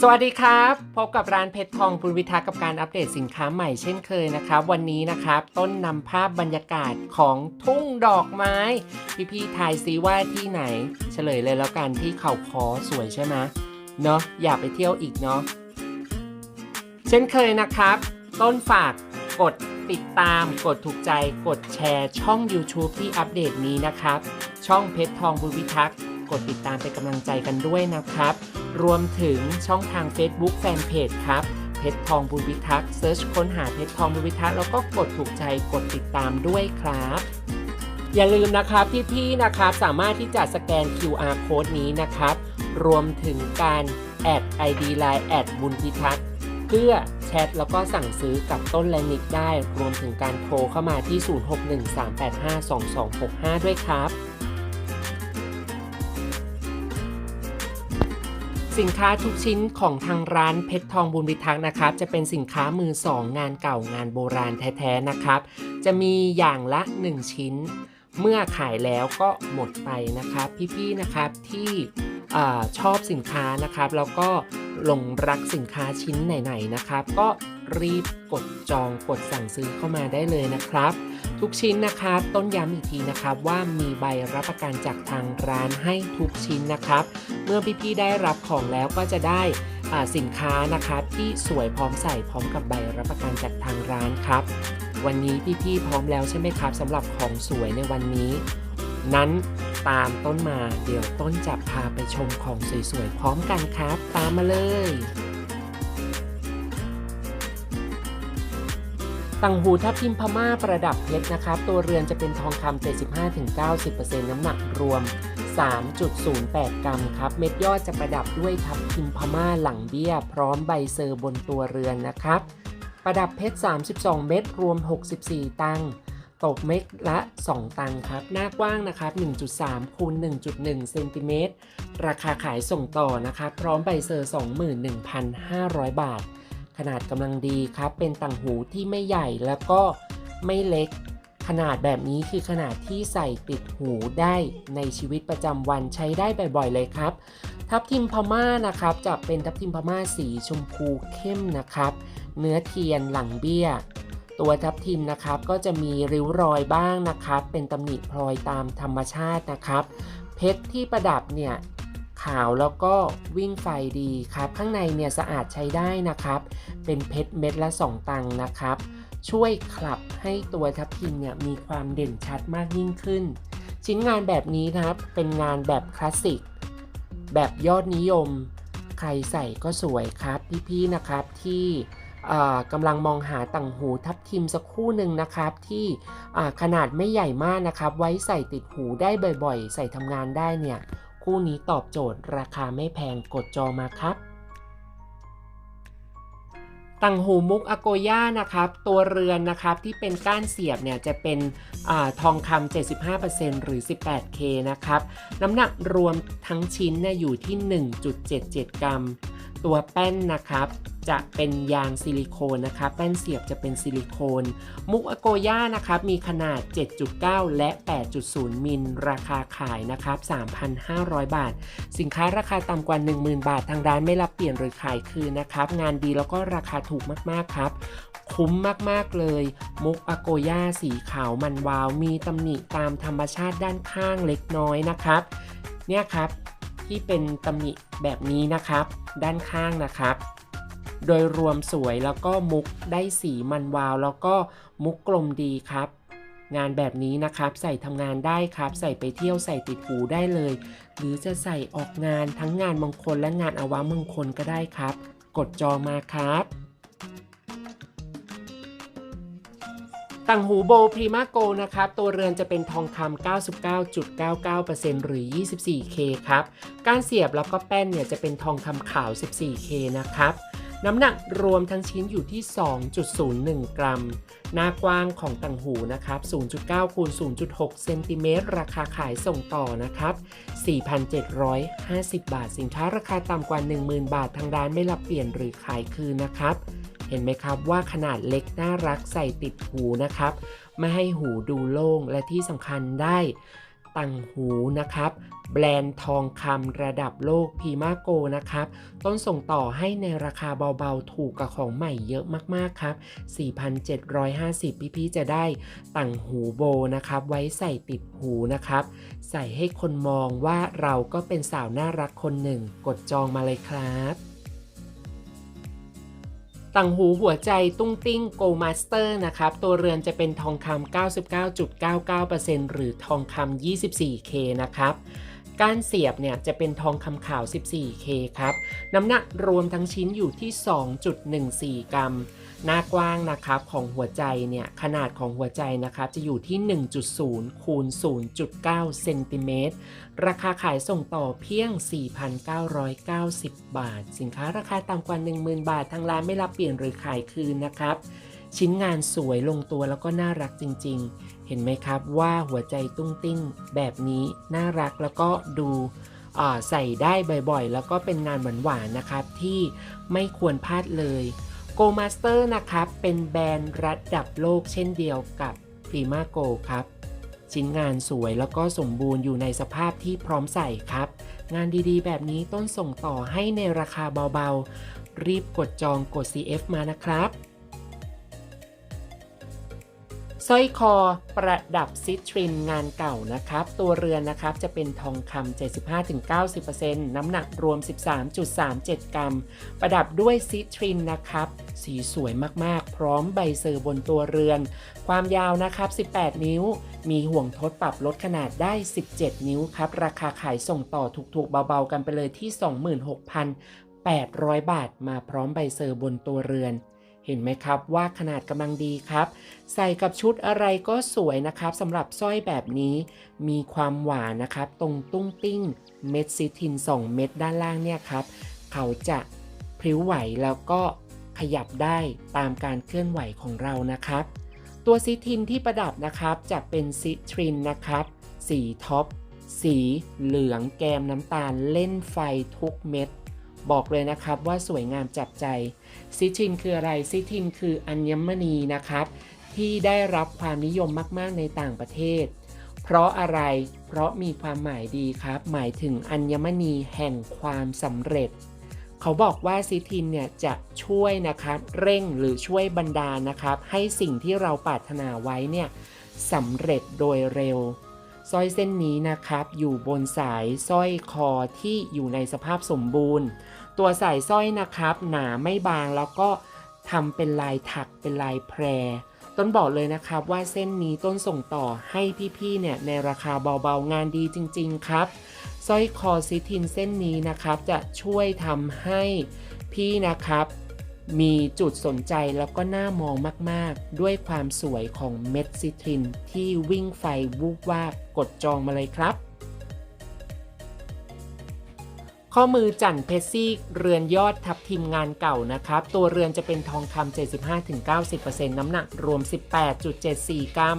สวัสดีครับ พบกับร้านเพชรทองปุณวิทักษ์กับการอัปเดตสินค้าใหม่เช่นเคยนะครับ วันนี้นะครับ ต้นนำภาพบรรยากาศของทุ่งดอกไม้ พี่ๆทายซีว่าที่ไหน เฉลยเลยแล้วกันที่เขาคอสวยใช่ไหมเนาะอยากไปเที่ยวอีกเนาะเช่นเคยนะครับ ต้นฝากกดติดตามกดถูกใจกดแชร์ช่อง YouTube ที่อัปเดตนี้นะครับ ช่องเพชรทองบุญวิทักษ์กดติดตามเป็นกำลังใจกันด้วยนะครับ รวมถึงช่องทาง Facebook Fanpage ครับเพชรทองบุญวิทักษ์เซิร์ชค้นหาเพชรทองบุญวิทักษ์แล้วก็กดถูกใจกดติดตามด้วยครับอย่าลืมนะครับพี่ๆนะครับสามารถที่จะสแกน QR code นี้นะครับ รวมถึงการแอด ID Line แอดบุญพิทักษ์เพื่อแชทแล้วก็สั่งซื้อกับต้นและนิกได้ รวมถึงการโทรเข้ามาที่ 0613852265 ด้วยครับ สินค้าทุกชิ้นของทางร้านเพชรทองบุญวิทักษ์นะครับ จะเป็นสินค้ามือสองงานเก่างานโบราณแท้ๆนะครับ จะมีอย่างละ 1 ชิ้น เมื่อขายแล้วก็หมดไปนะครับ พี่ๆนะครับที่ อชอบสินค้านะครับ แล้วก็หลงรักสินค้าชิ้นไหนๆนะครับ ก็รีบกดจองกดสั่งซื้อเข้ามาได้เลยนะครับ ทุกชิ้นนะครับ ต้นย้ำอีกทีนะครับว่ามีใบรับประกันจากทางร้านให้ทุกชิ้นนะครับ เมื่อพี่ๆได้รับของแล้วก็จะได้สินค้านะครับที่สวยพร้อมใส่พร้อมกับใบรับประกันจากทางร้านครับ วันนี้พี่ๆพร้อมแล้วใช่ไหมครับสำหรับของสวยในวันนี้ นั้น ตามต้นมา เดี๋ยวต้นจะพาไปชมของสวยๆ พร้อมกันครับ ตามมาเลยต่างหูทับทิมพม่าประดับเพชรนะครับ ตัวเรือนจะเป็นทองคำ75-90%น้ำหนักรวม 3.08 กรัมครับ เม็ดยอดจะประดับด้วยทับทิมพม่าหลังเบี้ย พร้อมใบเซอร์บนตัวเรือนนะครับ ประดับเพชร 32 เม็ดรวม 64 ตังค์ ตกเม็ดละ 2 ตังค์ครับ หน้ากว้างนะครับ 1.3คูณ1.1เซนติเมตร ราคาขายส่งต่อนะครับ พร้อมใบเซอร์ 21,500 บาท ขนาดกำลังดีครับ เป็นต่างหูที่ไม่ใหญ่แล้วก็ไม่เล็ก ขนาดแบบนี้คือขนาดที่ใส่ติดหูได้ในชีวิตประจำวันใช้ได้บ่อยๆเลยครับ ทับทิมพม่านะครับ จะเป็นทับทิมพม่าสีชมพูเข้มนะครับ เนื้อเทียนหลังเบี้ย ตัวทับทิมนะครับก็จะมีริ้วรอยบ้างนะครับ เป็นตำหนิพลอยตามธรรมชาตินะครับ เพชรที่ประดับเนี่ยขาวแล้วก็วิ่งไฟดีครับ ข้างในเนี่ยสะอาดใช้ได้นะครับ เป็นเพชรเม็ดละ 2 ตังค์นะครับ ช่วยคลับให้ตัวทับทิมเนี่ยมีความเด่นชัดมากยิ่งขึ้น ชิ้นงานแบบนี้นะครับเป็นงานแบบคลาสสิก แบบยอดนิยม ใครใส่ก็สวยครับพี่ๆนะครับที่ กำลังมองหาต่างหูทับทิมสักคู่หนึ่งนะครับ ที่ขนาดไม่ใหญ่มากนะครับ ไว้ใส่ติดหูได้บ่อยๆ ใส่ทำงานได้เนี่ย คู่นี้ตอบโจทย์ราคาไม่แพงกดจอมาครับต่างหูมุกอโกย่านะครับ ตัวเรือนนะครับที่เป็นก้านเสียบเนี่ยจะเป็นอทองคำ75%หรือ 18K นะครับ น้ำหนักรวมทั้งชิ้นเนี่ยอยู่ที่ 1.77 กรัม ตัวแป้นนะครับ จะเป็นยางซิลิโคนนะครับแป้นเสียบจะเป็นซิลิโคน มุกอโกย่านะครับมีขนาด 7.9 และ 8.0 มิลราคาขายนะครับ 3,500 บาท สินค้าราคาต่ำกว่า 10,000 บาท ทางร้านไม่รับเปลี่ยนหรือขายคืนนะครับ งานดีแล้วก็ราคาถูกมากๆครับคุ้มมากๆเลย มุกอโกย่าสีขาวมันวาว มีตำหนิตามธรรมชาติด้านข้างเล็กน้อยนะครับ เนี่ยครับ ที่เป็นตำหนิแบบนี้นะครับ ด้านข้างนะครับ โดยรวมสวยแล้วก็มุกได้สีมันวาว แล้วก็มุกกลมดีครับ งานแบบนี้นะครับใส่ทำงานได้ครับ ใส่ไปเที่ยวใส่ติดหูได้เลย หรือจะใส่ออกงานทั้งงานมงคลและงานอวมงคลก็ได้ครับ กดจอมาครับ ต่างหูโบพรีมาโกนะครับ ตัวเรือนจะเป็นทองคำ 99.99%หรือ 24K ครับ การเสียบแล้วก็แป้นเนี่ยจะเป็นทองคำขาว 14K นะครับ น้ำหนักรวมทั้งชิ้นอยู่ที่ 2.01 กรัม หน้ากว้างของต่างหูนะครับ 0.9คูณ0.6 เซนติเมตร ราคาขายส่งต่อนะครับ 4,750 บาท สินค้าราคาต่ำกว่า 10,000 บาท ทางร้านไม่รับเปลี่ยนหรือขายคืนนะครับ เห็นไหมครับว่าขนาดเล็กน่ารักใส่ติดหูนะครับ ไม่ให้หูดูโล่งและที่สำคัญได้ต่างหูนะครับ แบรนด์ทองคำระดับโลกพีมาโกนะครับ ต้นส่งต่อให้ในราคาเบาๆ ถูกกับของใหม่เยอะมากๆครับ 4,750 พี่ๆจะได้ต่างหูโบนะครับ ไว้ใส่ติดหูนะครับ ใส่ให้คนมองว่าเราก็เป็นสาวน่ารักคนหนึ่ง กดจองมาเลยครับ ต่างหูหัวใจตุ้งติ้งโกลมาสเตอร์นะครับ ตัวเรือนจะเป็นทองคำ99.99%หรือทองคำ 24K นะครับก้านเสียบเนี่ยจะเป็นทองคำขาว 14K ครับ น้ำหนักรวมทั้งชิ้นอยู่ที่ 2.14 กรัม หน้ากว้างนะครับของหัวใจเนี่ยขนาดของหัวใจนะครับจะอยู่ที่ 1.0 คูณ 0.9 เซนติเมตร ราคาขายส่งต่อเพียง 4,990 บาท สินค้าราคาต่ำกว่า 10,000 บาท ทางร้านไม่รับเปลี่ยนหรือขายคืนนะครับ ชิ้นงานสวยลงตัวแล้วก็น่ารักจริง ๆ เห็นไหมครับว่าหัวใจตุ้งติ้งแบบนี้น่ารักแล้วก็ดูใส่ได้บ่อยๆ แล้วก็เป็นงานหวานๆนะครับที่ไม่ควรพลาดเลย Go Master นะครับ เป็นแบรนด์ระดับโลกเช่นเดียวกับ Prima Go ครับ ชิ้นงานสวยแล้วก็สมบูรณ์อยู่ในสภาพที่พร้อมใส่ครับ งานดีๆ แบบนี้ต้นส่งต่อให้ในราคาเบาๆ รีบกดจองกด CF มานะครับ สร้อยคอประดับซิตรินงานเก่านะครับ ตัวเรือนนะครับจะเป็นทองคำ75-90%น้ำหนักรวม 13.37 กรัม ประดับด้วยซิตรินนะครับ สีสวยมากๆ พร้อมใบเซอร์บนตัวเรือน ความยาวนะครับ 18 นิ้ว มีห่วงทดปรับลดขนาดได้ 17 นิ้วครับ ราคาขายส่งต่อถูกๆ เบาๆ กันไปเลยที่ 26,800 บาท มาพร้อมใบเซอร์บนตัวเรือน เห็นไหมครับว่าขนาดกำลังดีครับ ใส่กับชุดอะไรก็สวยนะครับสำหรับสร้อยแบบนี้ มีความหวานนะครับ ตรงตุ้งติ้ง เม็ดซิทิน 2 เม็ดด้านล่างเนี่ยครับ เขาจะพริ้วไหวแล้วก็ขยับได้ตามการเคลื่อนไหวของเรานะครับ ตัวซิทินที่ประดับนะครับจะเป็นซิทรินนะครับ สีท็อป สีเหลืองแกมน้ำตาลเล่นไฟทุกเม็ด บอกเลยนะครับว่าสวยงามจับใจ ซิทินคืออะไร ซิทินคืออัญมณีนะครับ ที่ได้รับความนิยมมาก ๆ ในต่างประเทศ เพราะอะไร เพราะมีความหมายดีครับ หมายถึงอัญมณีแห่งความสำเร็จ เขาบอกว่าซิทินเนี่ยจะช่วยนะครับ เร่งหรือช่วยบรรดานะครับ ให้สิ่งที่เราปรารถนาไว้เนี่ยสำเร็จโดยเร็วสร้อยเส้นนี้นะครับอยู่บนสายสร้อยคอที่อยู่ในสภาพสมบูรณ์ ตัวสายสร้อยนะครับ หนาไม่บางแล้วก็ทำเป็นลายถักเป็นลายแพร ต้นบอกเลยนะครับว่าเส้นนี้ต้นส่งต่อให้พี่ๆเนี่ยในราคาเบาๆงานดีจริง ๆ ครับสร้อยคอซิทินเส้นนี้นะครับ จะช่วยทำให้พี่นะครับ มีจุดสนใจแล้วก็น่ามองมากๆ ด้วยความสวยของเม็ดซิทินที่วิ่งไฟวูบวาบกดจองมาเลยครับ ข้อมือจั่นเพชรซี่เรือนยอดทับทิมงานเก่านะครับ ตัวเรือนจะเป็นทองคำ75-90%น้ำหนักรวม 18.74 กรัม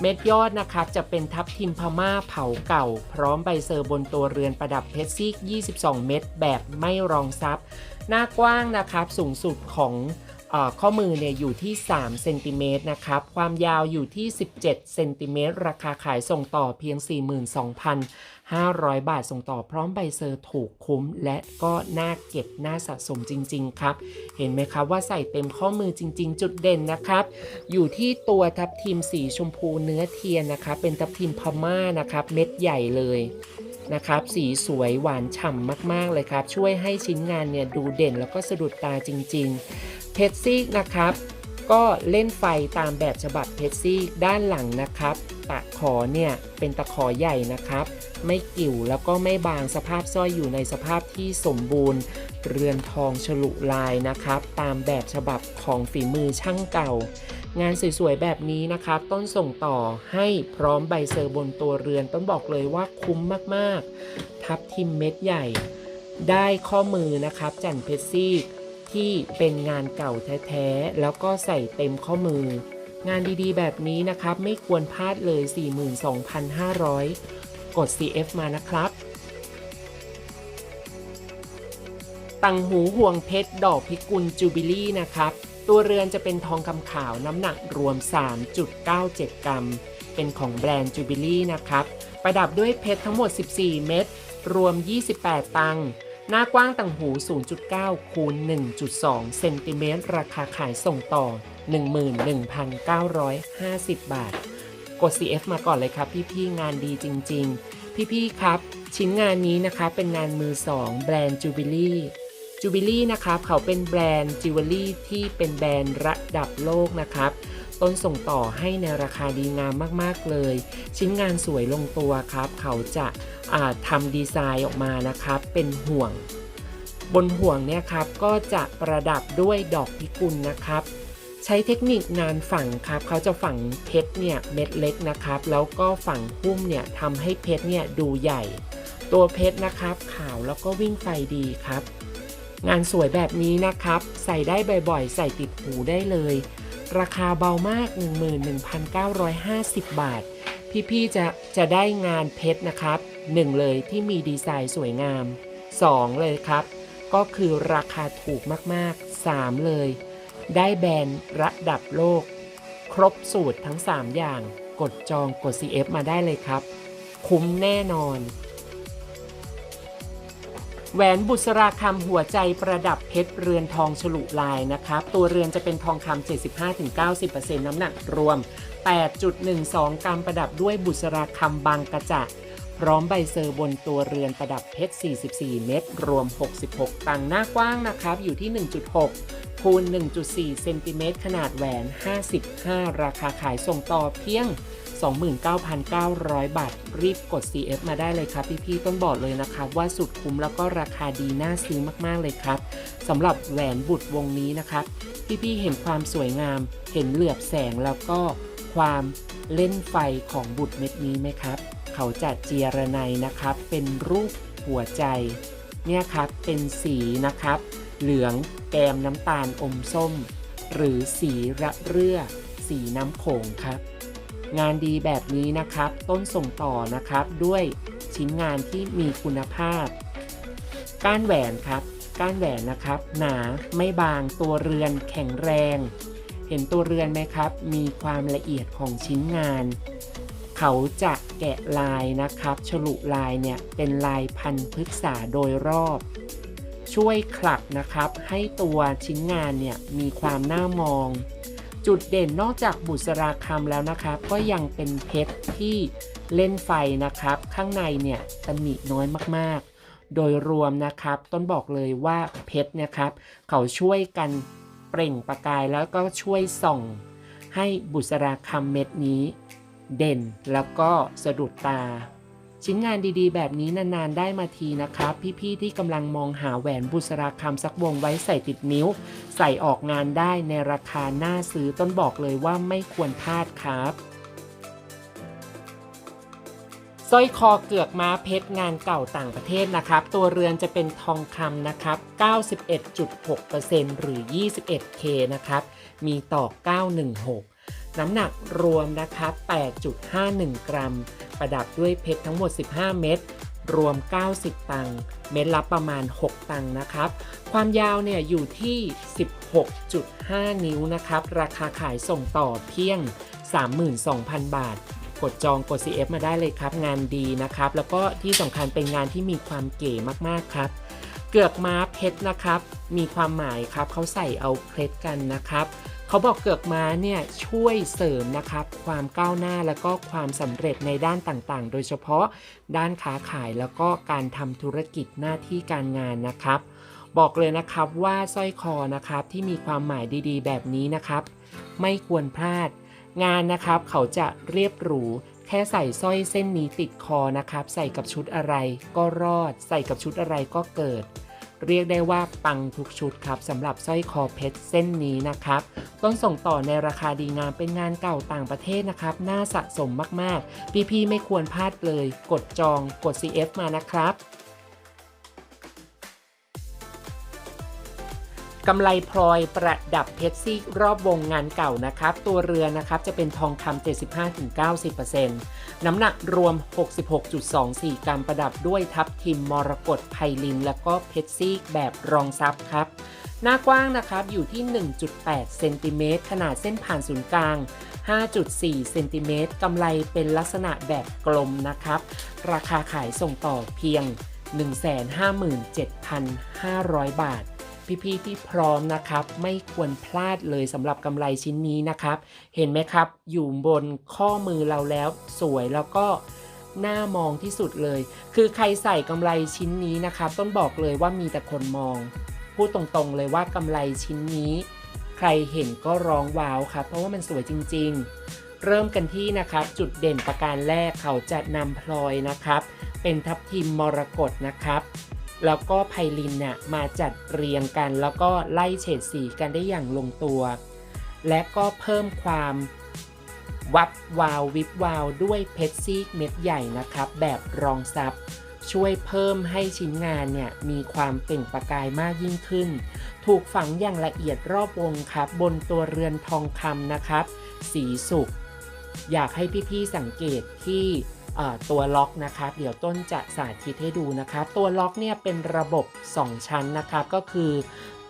เม็ดยอดนะครับจะเป็นทับทิมพม่าเผาเก่า พร้อมใบเซอร์บนตัวเรือนประดับเพชรซี่22 เม็ดแบบไม่รองซับ หน้ากว้างนะครับสูงสุดของอข้อมือเนี่ยอยู่ที่ 3 เซนติเมตรนะครับ ความยาวอยู่ที่ 17 เซนติเมตร ราคาขายส่งต่อเพียง 500 บาทส่งต่อพร้อมใบเซอร์ถูกคุ้ม และก็น่าเก็บน่าสะสมจริง ๆ ครับ เห็นไหมครับว่าใส่เต็มข้อมือจริง ๆ จุดเด่นนะครับ อยู่ที่ตัวทับทิมสีชมพูเนื้อเทียนนะครับ เป็นทับทิมพม่านะครับ เม็ดใหญ่เลยนะครับสีสวยหวานฉ่ำมากๆเลยครับ ช่วยให้ชิ้นงานเนี่ยดูเด่นแล้วก็สะดุดตาจริง ๆ เพชรซีกนะครับ ก็เล่นไฟตามแบบฉบับเพชรซีกด้านหลังนะครับ ตะขอเนี่ยเป็นตะขอใหญ่นะครับ ไม่กิ่วแล้วก็ไม่บางสภาพสร้อยอยู่ในสภาพที่สมบูรณ์ เรือนทองฉลุลายนะครับ ตามแบบฉบับของฝีมือช่างเก่า งานสวยๆแบบนี้นะครับ ต้นส่งต่อให้พร้อมใบเซอร์บนตัวเรือนต้นบอกเลยว่าคุ้มมากๆ ทับทิมเม็ดใหญ่ ได้ข้อมือนะครับจันเพชรซีกที่เป็นงานเก่าแท้ๆ แล้วก็ใส่เต็มข้อมือ งานดีๆ แบบนี้นะครับ ไม่ควรพลาดเลย 42,500 กด CF มานะครับ ตังหูห่วงเพชรดอกพิกุลจูบิลี่นะครับ ตัวเรือนจะเป็นทองคำขาวน้ำหนักรวม 3.97 กรัม เป็นของแบรนด์จูบิลี่นะครับ ประดับด้วยเพชรทั้งหมด 14 เม็ดรวม 28 ตังค์หน้ากว้างต่างหู 0.9 คูณ 1.2 เซนติเมตร ราคาขายส่งต่อ 11,950 บาท กด CF มาก่อนเลยครับ พี่ๆงานดีจริง ๆ พี่ๆครับ ชิ้นงานนี้นะคะเป็นงานมือ 2 แบรนด์จูบิลี่จูบิลี่นะครับเขาเป็นแบรนด์จิวเวลรี่ที่เป็นแบรนด์ระดับโลกนะครับ ต้นส่งต่อให้ในราคาดีงามมากๆเลย ชิ้นงานสวยลงตัวครับ เขาจะาทำดีไซน์ออกมานะครับ เป็นห่วง บนห่วงเนี่ยครับก็จะประดับด้วยดอกพิกุลนะครับ ใช้เทคนิคงานฝังครับเขาจะฝังเพชรเนี่ยเม็ดเล็กนะครับ แล้วก็ฝังหุ้มเนี่ยทำให้เพชรเนี่ยดูใหญ่ ตัวเพชรนะครับ ขาวแล้วก็วิ่งไฟดีครับ งานสวยแบบนี้นะครับ ใส่ได้บ่อยๆ ใส่ติดหูได้เลย ราคาเบามาก 11,950 บาท พี่ๆจะจะได้งานเพชรนะครับ 1 เลยที่มีดีไซน์สวยงาม 2 เลยครับ ก็คือราคาถูกมากๆ 3 เลย ได้แบรนด์ระดับโลก ครบสูตรทั้ง 3 อย่าง กดจองกด CF มาได้เลยครับ คุ้มแน่นอน แหวนบุษราคำหัวใจประดับเพชรเรือนทองฉลุลายนะครับ ตัวเรือนจะเป็นทองคำ 75-90%น้ำหนักรวม 8.12 กรัมประดับด้วยบุษราคำบางกระจะ พร้อมใบเซอร์บนตัวเรือนประดับเพชร 44 เม็ดรวม 66 ตังหน้ากว้างนะครับ อยู่ที่ 1.6 คูณ 1.4 เซนติเมตรขนาดแหวน 55 ราคาขายส่งต่อเพียง 29,900 บาท รีบกด CF มาได้เลยครับ พี่ๆต้นบอกเลยนะครับ ว่าสุดคุ้มแล้วก็ราคาดีน่าซื้อมากๆเลยครับสำหรับแหวนบุตรวงนี้นะครับพี่ๆเห็นความสวยงาม เห็นเหลือบแสงแล้วก็ความเล่นไฟของบุตรเม็ดนี้ไหมครับ เขาจะเจียระไนนะครับ เป็นรูปหัวใจ เนี่ยครับเป็นสีนะครับ เหลืองแกมน้ำตาลอมส้ม หรือสีระเรื่อ สีน้ำโขงครับ งานดีแบบนี้นะครับ ต้นส่งต่อนะครับด้วยชิ้นงานที่มีคุณภาพ ก้านแหวนครับก้านแหวนนะครับ หนาไม่บางตัวเรือนแข็งแรง เห็นตัวเรือนไหมครับ มีความละเอียดของชิ้นงาน เขาจะแกะลายนะครับ ฉลุลายเนี่ยเป็นลายพันพฤกษาโดยรอบ ช่วยขลับนะครับ ให้ตัวชิ้นงานเนี่ยมีความน่ามอง จุดเด่นนอกจากบุษราคำแล้วนะครับ ก็ยังเป็นเพชรที่เล่นไฟนะครับ ข้างในเนี่ยตำหนิน้อยมากๆ โดยรวมนะครับ ต้นบอกเลยว่าเพชรเนะครับ เขาช่วยกันเปล่งประกายแล้วก็ช่วยส่อง ให้บุษราคำเม็ดนี้ เด่นแล้วก็สะดุดตา ชิ้นงานดีๆ แบบนี้นานๆได้มาทีนะครับ พี่ๆที่กำลังมองหาแหวนบุษราคำสักวงไว้ใส่ติดนิ้ว ใส่ออกงานได้ในราคาน่าซื้อต้นบอกเลยว่าไม่ควรพลาดครับสร้อยคอเกือกม้าเพชรงานเก่าต่างประเทศนะครับ ตัวเรือนจะเป็นทองคำนะครับ 91.6%หรือ 21K นะครับ มีต่อ 916 น้ำหนักรวมนะครับ8.51 กรัม ประดับด้วยเพชรทั้งหมด 15 เม็ด รวม 90 ตังค์เม็ดละประมาณ 6 ตังค์นะครับ ความยาวเนี่ยอยู่ที่ 16.5 นิ้วนะครับ ราคาขายส่งต่อเพียง 32,000 บาท กดจองกด CF มาได้เลยครับ งานดีนะครับ แล้วก็ที่สำคัญเป็นงานที่มีความเก๋มากๆครับเกือกม้าเพชรนะครับ มีความหมายครับเขาใส่เอาเคล็ดกันนะครับ เขาบอกเกือกม้าเนี่ยช่วยเสริมนะครับความก้าวหน้าแล้วก็ความสำเร็จในด้านต่างๆ โดยเฉพาะด้านค้าขายแล้วก็การทำธุรกิจหน้าที่การงานนะครับ บอกเลยนะครับว่าสร้อยคอนะครับที่มีความหมายดีๆ แบบนี้นะครับ ไม่ควรพลาด งานนะครับเขาจะเรียบหรูแค่ใส่สร้อยเส้นนี้ติดคอนะครับ ใส่กับชุดอะไรก็รอด ใส่กับชุดอะไรก็เกิด เรียกได้ว่าปังทุกชุดครับสำหรับสร้อยคอเพชรเส้นนี้นะครับ ต้นส่งต่อในราคาดีงามเป็นงานเก่าต่างประเทศนะครับ น่าสะสมมากๆ พี่ๆไม่ควรพลาดเลย กดจองกด CF มานะครับกำไลพลอยประดับเพชรซีกรอบวงงานเก่านะครับ ตัวเรือนะครับจะเป็นทองคำ75-90% น้ำหนักรวม 66.24 กรัมประดับด้วยทับทิมมรกตไพลิน แล้วก็เพชรซีกแบบรองซับครับ หน้ากว้างนะครับอยู่ที่ 1.8 เซนติเมตรขนาดเส้นผ่านศูนย์กลาง 5.4 เซนติเมตรกำไรเป็นลักษณะแบบกลมนะครับ ราคาขายส่งต่อเพียง 157,500 บาท พี่ๆที่พร้อมนะครับ ไม่ควรพลาดเลยสำหรับกำไรชิ้นนี้นะครับ เห็นไหมครับ อยู่บนข้อมือเราแล้วสวยแล้วก็น่ามองที่สุดเลย คือใครใส่กำไรชิ้นนี้นะครับ ต้นบอกเลยว่ามีแต่คนมอง พูดตรงๆเลยว่ากำไรชิ้นนี้ ใครเห็นก็ร้องว้าวครับ เพราะว่ามันสวยจริง ๆ เริ่มกันที่นะครับ จุดเด่นประการแรกเขาจะนำพลอยนะครับ เป็นทับทิมมรกตนะครับ แล้วก็ไพลินเนี่ยมาจัดเรียงกัน แล้วก็ไล่เฉดสีกันได้อย่างลงตัว และก็เพิ่มความวับวาววิบวาวด้วยเพชรซีกเม็ดใหญ่นะครับ แบบรองซับช่วยเพิ่มให้ชิ้นงานเนี่ยมีความเปล่งประกายมากยิ่งขึ้น ถูกฝังอย่างละเอียดรอบวงครับ บนตัวเรือนทองคำนะครับ สีสุกอยากให้พี่ๆสังเกตที่ ตัวล็อกนะครับ เดี๋ยวต้นจะสาธิตให้ดูนะครับ ตัวล็อกเนี่ยเป็นระบบ 2 ชั้นนะครับ ก็คือ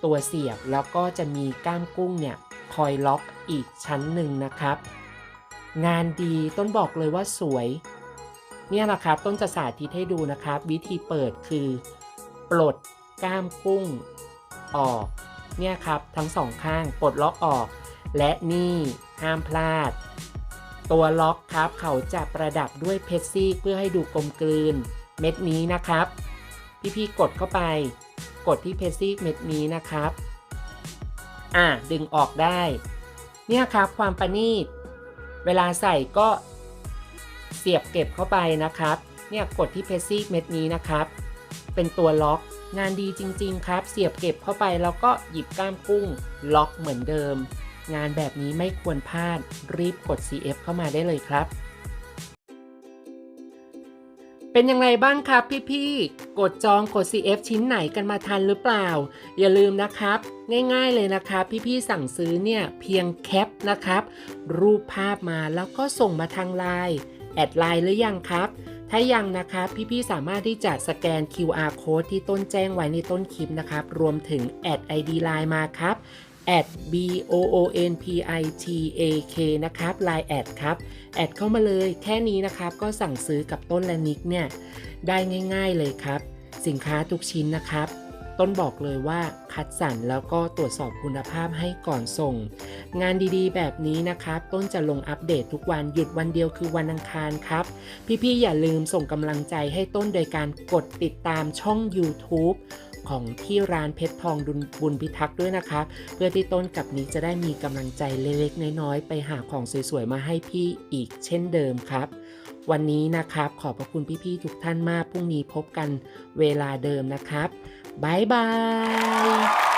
ตัวเสียบแล้วก็จะมีก้ามกุ้งเนี่ยคอยล็อกอีกชั้นหนึ่งนะครับ งานดีต้นบอกเลยว่าสวย เนี่ยนะครับต้นจะสาธิตให้ดูนะครับ วิธีเปิดคือ ปลดก้ามกุ้งออกเนี่ยครับทั้งสองข้างปลดล็อกออก และนี่ห้ามพลาด ตัวล็อกครับเขาจะประดับด้วยเพชรซีกเพื่อให้ดูกลมกลืน เม็ดนี้นะครับ พี่ๆกดเข้าไป กดที่เพชรซีกเม็ดนี้นะครับ อะดึงออกได้ เนี่ยครับความประณีต เวลาใส่ก็เสียบเก็บเข้าไปนะครับ เนี่ยกดที่เพชรซีกเม็ดนี้นะครับ เป็นตัวล็อกงานดีจริง ๆ ครับ เสียบเก็บเข้าไปแล้วก็หยิบก้ามกุ้งล็อกเหมือนเดิม งานแบบนี้ไม่ควรพลาด รีบกด CF เข้ามาได้เลยครับ เป็นยังไงบ้างครับพี่ๆ กดจองกด CF ชิ้นไหนกันมาทันหรือเปล่า อย่าลืมนะครับ ง่ายๆเลยนะครับ พี่ๆ สั่งซื้อเนี่ยเพียงแคปนะครับ รูปภาพมาแล้วก็ส่งมาทางไลน์แอดไลน์หรือยังครับถ้ายังนะครับพี่ๆสามารถที่จะสแกน QR code ที่ต้นแจ้งไว้ในต้นคลิปนะครับ รวมถึงแอด ID Line มาครับ at b o o n p i t a k นะครับ Line แอดครับ แอดเข้ามาเลยแค่นี้นะครับ ก็สั่งซื้อกับต้นและนิกเนี่ย ได้ง่ายๆเลยครับ สินค้าทุกชิ้นนะครับ ต้นบอกเลยว่าคัดสรรแล้วก็ตรวจสอบคุณภาพให้ก่อนส่ง งานดีๆ แบบนี้นะครับ ต้นจะลงอัปเดตทุกวันหยุดวันเดียวคือวันอังคารครับ พี่ๆอย่าลืมส่งกำลังใจให้ต้นโดยการกดติดตามช่อง YouTube ของที่ร้านเพชรทองดุลบุญพิทักษ์ด้วยนะครับเพื่อที่ต้นกับนี้จะได้มีกำลังใจเล็กๆ น้อยๆ ไปหาของสวยๆ มาให้พี่อีกเช่นเดิมครับ วันนี้นะครับขอบพระคุณพี่ๆทุกท่านมากพรุ่งนี้พบกันเวลาเดิมนะครับบ๊ายบาย